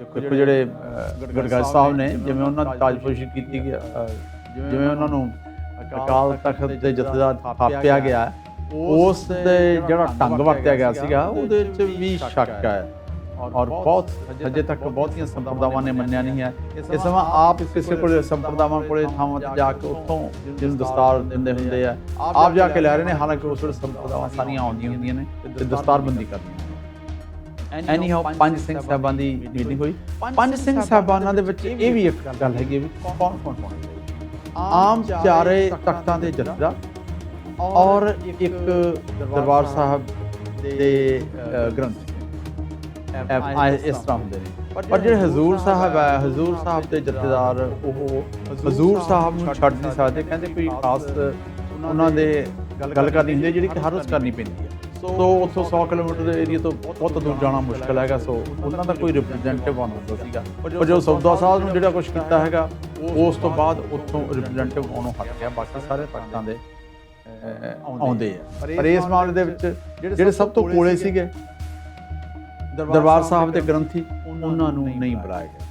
ਦੇਖੋ ਜਿਹੜੇ ਗੜਗੜ ਸਾਹਿਬ ਨੇ ਜਿਵੇਂ ਉਹਨਾਂ ਦੀ ਤਾਜਪੋਸ਼ੀ ਕੀਤੀ ਗਿਆ ਜਿਵੇਂ ਉਹਨਾਂ ਨੂੰ ਅਕਾਲ ਤਖਤ ਦੇ ਜਥੇਦਾਰ ਥਾਪਿਆ ਗਿਆ, ਉਸ ਦੇ ਜਿਹੜਾ ਢੰਗ ਵਰਤਿਆ ਗਿਆ ਸੀਗਾ, ਉਹਦੇ ਵਿੱਚ ਵੀ ਸ਼ੱਕ ਹੈ। ਔਰ ਬਹੁਤ ਅਜੇ ਤੱਕ ਬਹੁਤੀਆਂ ਸੰਪਰਦਾਵਾਂ ਨੇ ਮੰਨਿਆ ਨਹੀਂ ਹੈ। ਇਸ ਸਮਾਂ ਆਪ ਕਿਸੇ ਕੋਲ ਸੰਪਰਦਾਵਾਂ ਕੋਲੇ ਥਾਵਾਂ ਤੇ ਜਾ ਕੇ ਉੱਥੋਂ ਜਿਹਨੂੰ ਦਸਤਾਰ ਦਿੰਦੇ ਹੁੰਦੇ ਆ, ਆਪ ਜਾ ਕੇ ਲੈ ਰਹੇ ਨੇ, ਹਾਲਾਂਕਿ ਉਸ ਵੇਲੇ ਸੰਪਰਦਾਵਾਂ ਸਾਰੀਆਂ ਆਉਂਦੀਆਂ ਹੁੰਦੀਆਂ ਨੇ ਤੇ ਦਸਤਾਰਬੰਦੀ ਕਰਦੀਆਂ ਐਨੀ ਹਾਉ ਪੰਜ ਸਿੰਘ ਸਾਹਿਬਾਂ ਦੀ ਮੀਟਿੰਗ ਹੋਈ? ਪੰਜ ਸਿੰਘ ਸਾਹਿਬਾਨਾਂ ਦੇ ਵਿੱਚ ਇਹ ਵੀ ਇੱਕ ਗੱਲ ਹੈਗੀ ਵੀ ਕੌਣ ਕੌਣ ਆਮ ਚਾਰੇ ਤਖਤਾਂ ਦੇ ਜਥੇਦਾਰ ਔਰ ਇੱਕ ਦਰਬਾਰ ਸਾਹਿਬ ਦੇ ਗ੍ਰੰਥੀ। ਇਸ ਤਰ੍ਹਾਂ ਹੁੰਦੇ ਨੇ। ਪਰ ਜਿਹੜੇ ਹਜ਼ੂਰ ਸਾਹਿਬ ਹੈ ਹਜ਼ੂਰ ਸਾਹਿਬ ਦੇ ਜਥੇਦਾਰ ਉਹ ਹਜ਼ੂਰ ਸਾਹਿਬ ਨੂੰ ਛੱਡ ਨਹੀਂ ਸਕਦੇ। ਕਹਿੰਦੇ ਕੋਈ ਖਾਸ ਉਹਨਾਂ ਦੇ ਗੱਲ ਕਰਨੀ ਹੁੰਦੀ ਜਿਹੜੀ ਕਿ ਹਰ ਰੋਜ਼ ਕਰਨੀ ਪੈਂਦੀ ਹੈ। ਸੋ ਉੱਥੋਂ 100 ਕਿਲੋਮੀਟਰ ਦੇ ਏਰੀਆ ਤੋਂ ਬਹੁਤ ਦੂਰ ਜਾਣਾ ਮੁਸ਼ਕਲ ਹੈਗਾ, ਸੋ ਉਹਨਾਂ ਦਾ ਕੋਈ ਰਿਪਰੈਜ਼ੈਂਟੇਟਿਵ ਆਉਣਾ ਹੁੰਦਾ ਸੀਗਾ। ਪਰ ਜੋ ਸੌਦਾ ਸਾਹਿਬ ਨੂੰ ਜਿਹੜਾ ਕੁਝ ਕੀਤਾ ਹੈਗਾ, ਉਸ ਤੋਂ ਬਾਅਦ ਉੱਥੋਂ ਰਿਪਰੈਜ਼ੈਂਟੇਟਿਵ ਆਉਣੋਂ ਹਟ ਗਿਆ, ਬਾਕੀ ਸਾਰੇ ਤਖਤਾਂ ਦੇ ਆਉਂਦੇ ਆ। ਪਰ ਇਸ ਮਾਮਲੇ ਦੇ ਵਿੱਚ ਜਿਹੜੇ ਸਭ ਤੋਂ ਕੋਲੇ ਸੀਗੇ, ਦਰਬਾਰ ਸਾਹਿਬ ਦੇ ਗ੍ਰੰਥੀ, ਉਹਨਾਂ ਨੂੰ ਨਹੀਂ ਬੁਲਾਇਆ ਗਿਆ।